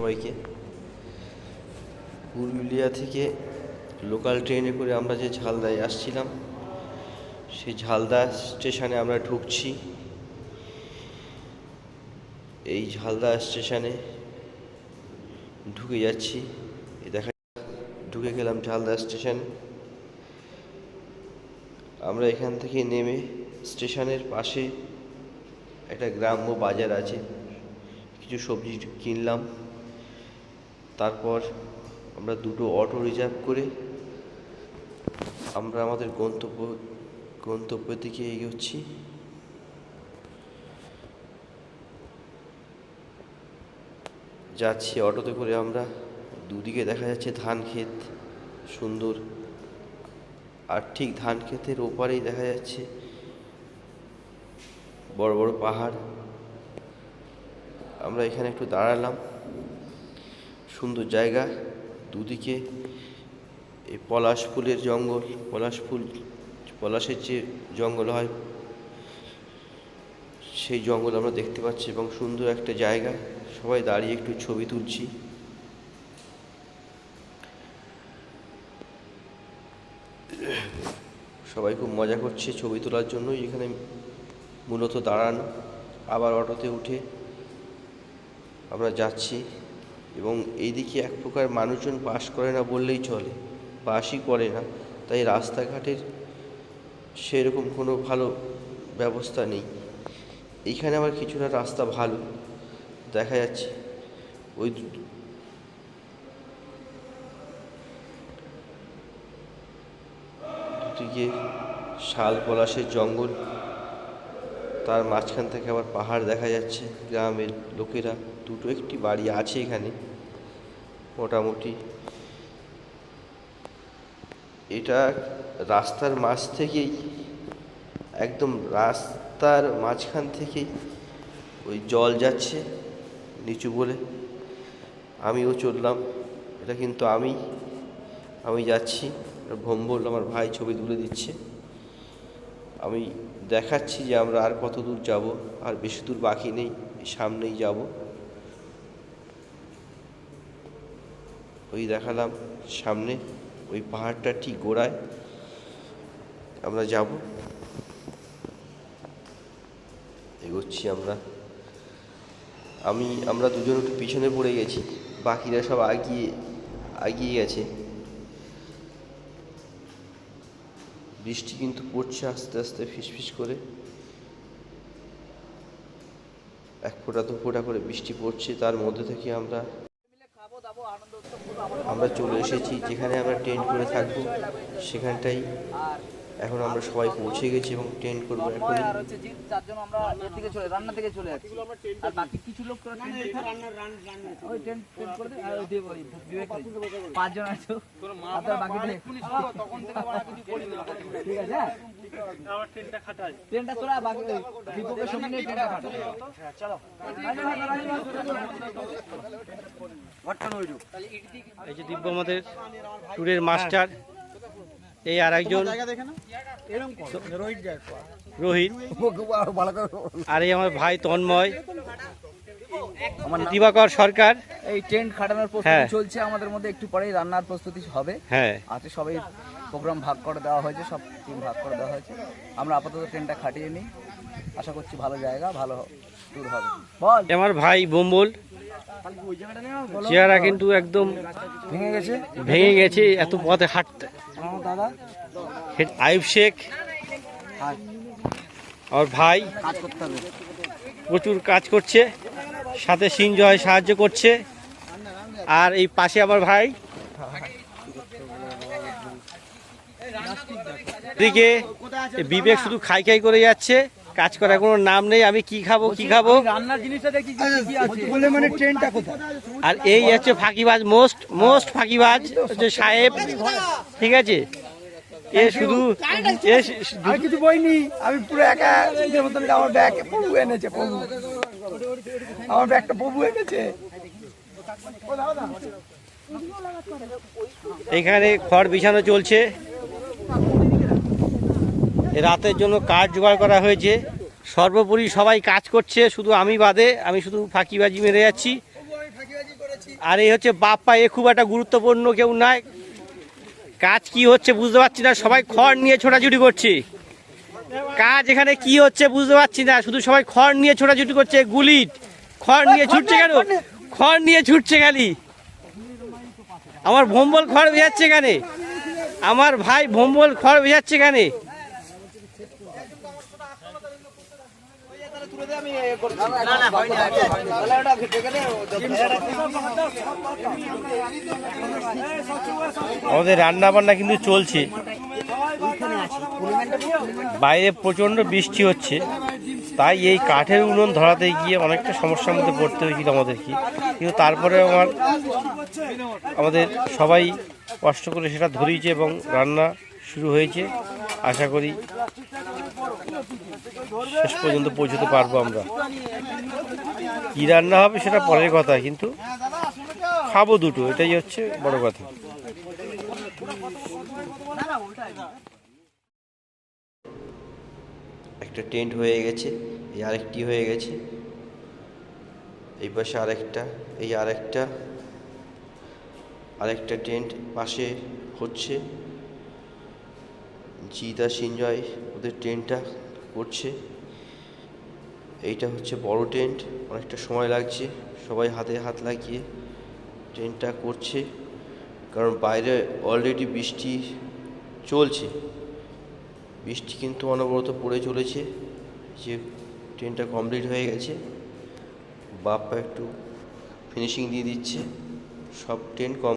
সবাইকে। পুরুলিয়া থেকে লোকাল ট্রেনে করে আমরা যে ঝালদায় আসছিলাম, সেই ঝালদা স্টেশনে আমরা ঢুকছি। এই ঝালদা স্টেশনে ঢুকে যাচ্ছি। দেখা ঢুকে গেলাম ঝালদা স্টেশন আমরা এখান থেকে নেমে স্টেশনের পাশে একটা গ্রাম্য বাজার আছে। কিছু সবজি কিনলাম। তারপর আমরা দুটো অটো রিজার্ভ করে আমরা আমাদের গন্তব্য, গন্তব্যের দিকে এগোচ্ছি। যাচ্ছি অটোতে করে আমরা, দুদিকে দেখা যাচ্ছে ধান ক্ষেত সুন্দর। আর ঠিক ধান ক্ষেতের ওপারেই দেখা যাচ্ছে বড় বড় পাহাড়। আমরা এখানে একটু দাঁড়ালাম। সুন্দর জায়গা দুদিকে। এই পলাশ ফুলের জঙ্গল, পলাশ ফুল, পলাশের যে জঙ্গল হয়, সেই জঙ্গল আমরা দেখতে পাচ্ছি এবং সুন্দর একটা জায়গা। সবাই দাঁড়িয়ে একটু ছবি তুলছি। সবাই খুব মজা করছে ছবি তোলার জন্যই। এখানে মূলত দাঁড়ানো, আবার অটোতে উঠে আমরা যাচ্ছি। এবং এইদিকে এক প্রকার মানুষজন পাস করে না বললেই চলে পাসই করে না। তাই রাস্তাঘাটের সেরকম কোনো ভালো ব্যবস্থা নেই। এইখানে আবার কিছুটা রাস্তা ভালো, দেখা যাচ্ছে। ওই দুদিকে শাল পলাশের জঙ্গল। তার মাঝখান থেকে আবার পাহাড় দেখা যাচ্ছে, গ্রামের লোকেরা, দুটো একটি বাড়ি আছে এখানে, মোটামুটি। এটা রাস্তার মাঝ থেকেই, একদম রাস্তার মাঝখান থেকেই ওই জল যাচ্ছে নিচু বলে। আমিও চললাম, এটা কিন্তু আমি আমি যাচ্ছি, ভম্বল আমার ভাই ছবি তুলে দিচ্ছে। আমি দেখাচ্ছি যে আমরা আর কত দূর যাব, আর বেশি দূর বাকি নেই, সামনেই যাব। ওই দেখালাম সামনে, ওই পাহাড়টা ঠিক গোড়ায়। আমরা যাব। এগোচ্ছি আমরা। আমি, আমরা দুজন একটু পিছনে পড়ে গেছি। বাকিরা সব আগিয়ে আগিয়ে গেছে। বৃষ্টি কিন্তু পড়ছে আস্তে আস্তে ফিসফিস করে। এক ফোঁটা, দু ফোঁটা করে বৃষ্টি পড়ছে, তার মধ্যে থেকে আমরা আমরা চলে এসেছি, যেখানে আমরা টেন্ট করে থাকব, সেখানটাই। এখন আমরা সবাই পৌঁছে গেছি এবং টেন্ট করব এখন আর হচ্ছে জিৎ যার জন্য আমরা এর দিকে চলে রান্না থেকে চলে যাচ্ছি। আর বাকি কিছু লোক তোরা টেন্ট দিতে ওই টেন্ট টেন্ট করে দে আর ওই দিয়ে ওই বিবেক। পাঁচজন আছো? তোর মা আর বাকি দিলে ঠিক আছে? হ্যাঁ? টেন্টটা তোরা বাকি দীপকের সঙ্গে নিয়ে টেন্টটা খাটা। চলো। এই যে দিব্য আমাদের ট্যুরের মাস্টার এই আর একজন রোহিত আর এই আমার ভাই তন্ময়। দিবাকর সরকার। এই টেন্ট খাটানোর হ্যাঁ। প্রস্তুতি চলছে আমাদের মধ্যে। একটু পরেই রান্নার প্রস্তুতি হবে। হ্যাঁ। সবাই প্রোগ্রাম ভাগ করে দেওয়া হয়েছে সব টিম ভাগ করে দেওয়া হয়েছে। আমরা আপাতত ট্রেনটা খাটিয়ে নিই। আশা করছি ভালো জায়গা ভালো ট্যুর হবে। বল। আমার ভাই বোম্বল। চেহারা কিন্তু একদম ভেঙে গেছে। ভেঙে গেছে এত পথে হাঁটতে। আমার দাদা? শেখ। আর ভাই প্রচুর কাজ করছে সাথে সিনজয় সাহায্য করছে। আর এই পাশে আবার ভাই। এদিকে বিবেক শুধু খাই খাই করে যাচ্ছে। কাজ করার কোনো নাম নেই আমি কি খাব কি খাব? রান্নার জিনিসটা দেখি কি কি আছে। বলে মানে ট্রেনটা কোথায়? আর এই হচ্ছে ফাঁকিবাজ মোস্ট মোস্ট ফাঁকিবাজ হচ্ছে সাহেব ঠিক আছে? এ শুধু এ আমি কিছু বইনি আমি পুরো একা নিজের মতন আমার ব্যাগ প্রভু এনেছে প্রভু। আমার ব্যাগটা প্রভু এনেছে। এখানে খড় বিছানো চলছে। রাতের জন্য কাঠ জোগাড় করা হয়েছে। সর্বোপরি সবাই কাজ করছে, শুধু আমি বাদে, আমি শুধু ফাঁকিবাজি মেরে যাচ্ছি। আর এই হচ্ছে বাপ্পা, এ খুব একটা গুরুত্বপূর্ণ কেউ নাই। কাজ কি হচ্ছে বুঝতে পারছি না, সবাই খড় নিয়ে ছোটাছুটি করছে। কাজ এখানে কি হচ্ছে বুঝতে পারছি না, শুধু সবাই খড় নিয়ে ছোটাছুটি করছে, গুলিট। খড় নিয়ে ছুটছে কেন? খড় নিয়ে ছুটছে খালি। আমার ভম্বল খড় ভেজাচ্ছে এখানে। আমার ভাই ভম্বল খড় ভেজাচ্ছে এখানে। আমাদের রান্না বান্না কিন্তু চলছে। বাইরে প্রচণ্ড বৃষ্টি হচ্ছে। তাই এই কাঠের উনুন ধরাতে গিয়ে অনেকটা সমস্যার মধ্যে পড়তে হয়েছিল আমাদেরকে। কিন্তু তারপরে আমার আমাদের সবাই কষ্ট করে সেটা ধরিয়েছে এবং রান্না শুরু হয়েছে। আশা করি শেষ পর্যন্ত পৌঁছতে পারব আমরা। কী রান্না হবে সেটা পরের কথা, কিন্তু খাব দুটো, এটাই হচ্ছে বড় কথা। একটা টেন্ট হয়ে গেছে, এই আরেকটি হয়ে গেছে। এই পাশে আরেকটা, এই আরেকটা আরেকটা টেন্ট পাশে হচ্ছে। জিদা সিঞ্জয় ওদের টেন্টটা করছে। এইটা হচ্ছে বড় টেন্ট অনেকটা সময় লাগছে, সবাই হাতে হাত লাগিয়ে টেন্টটা করছে। কারণ বাইরে অলরেডি বৃষ্টি চলছে। বৃষ্টি কিন্তু অনবরত পড়ে চলেছে, যে ট্রেনটা কমপ্লিট হয়ে গেছে। বাপ্পা একটু ফিনিশিং দিয়ে দিচ্ছে, সব ট্রেন কম